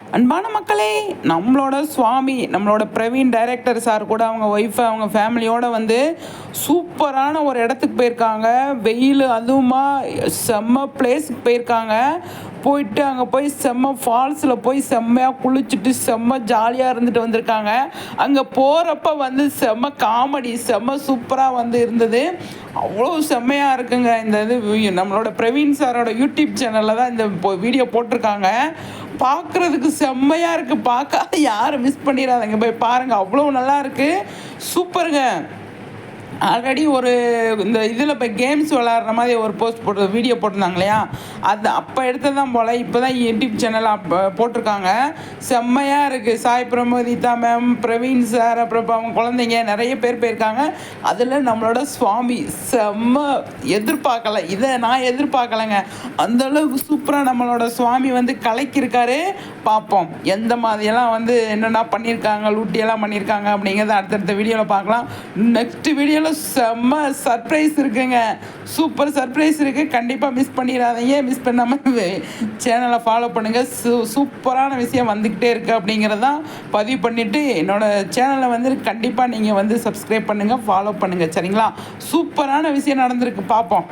அன்பான மக்களே நம்மளோட சுவாமி நம்மளோட பிரவீன் டைரக்டர் சார் கூட அவங்க ஒய்ஃபை அவங்க ஃபேமிலியோடு வந்து சூப்பரான ஒரு இடத்துக்கு போயிருக்காங்க. வெயில் அதுவுமா செம்ம பிளேஸுக்கு போயிருக்காங்க. போயிட்டு அங்கே போய் செம்ம ஃபால்ஸில் போய் செம்மையாக குளிச்சுட்டு செம்ம ஜாலியாக இருந்துட்டு வந்திருக்காங்க. அங்கே போகிறப்ப வந்து செம்ம காமெடி செம்ம சூப்பராக வந்து இருந்தது. அவ்வளோ செம்மையாக இருக்குங்க இந்த இது. நம்மளோட பிரவீன் சாரோட யூடியூப் சேனலில் தான் இந்த வீடியோ போட்டிருக்காங்க. பார்க்குறதுக்கு செம்மையாக இருக்குது பார்க்காத யாரும் மிஸ் பண்ணிடாதங்க. போய் பாருங்கள் அவ்வளோ நல்லா இருக்குது சூப்பருங்க ஆல்ரெடி ஒரு இந்த இதில் இப்போ கேம்ஸ் விளாட்ற மாதிரி ஒரு போஸ்ட் போட்டு வீடியோ போட்டிருந்தாங்க இல்லையா? அது அப்போ எடுத்தது தான் போல் இப்போ தான் யூடியூப் சேனல் அப்போ போட்டிருக்காங்க. செம்மையாக இருக்குது சாய் பிரமோதிதா மேம் பிரவீன் சார் அப்புறம் இப்போ அவங்க குழந்தைங்க நிறைய பேர் போயிருக்காங்க. அதில் நம்மளோட சுவாமி செம்ம எதிர்பார்க்கல. இதை நான் எதிர்பார்க்கலைங்க. அந்த அளவுக்கு சூப்பராக நம்மளோட சுவாமி வந்து கலைக்கிருக்காரு. பார்ப்போம். எந்த மாதிரியெல்லாம் வந்து என்னென்ன பண்ணியிருக்காங்க லூட்டியெல்லாம் பண்ணியிருக்காங்க அப்படிங்கிறத அடுத்தடுத்த வீடியோவில் பார்க்கலாம். நெக்ஸ்ட் வீடியோவில் செம்ம சர்ப்ரைஸ் இருக்குங்க. சூப்பர் சர்ப்ரைஸ் இருக்குது கண்டிப்பாக மிஸ் பண்ணிடாதீங்க. மிஸ் பண்ணாமல் சேனலை ஃபாலோ பண்ணுங்கள் சூ சூப்பரான விஷயம் வந்துக்கிட்டே இருக்குது அப்படிங்கிறதான் பதிவு பண்ணிவிட்டு என்னோடய சேனலை வந்து கண்டிப்பாக நீங்கள் வந்து சப்ஸ்கிரைப் பண்ணுங்கள் ஃபாலோ பண்ணுங்கள் சரிங்களா? சூப்பரான விஷயம் நடந்திருக்கு. பார்ப்போம்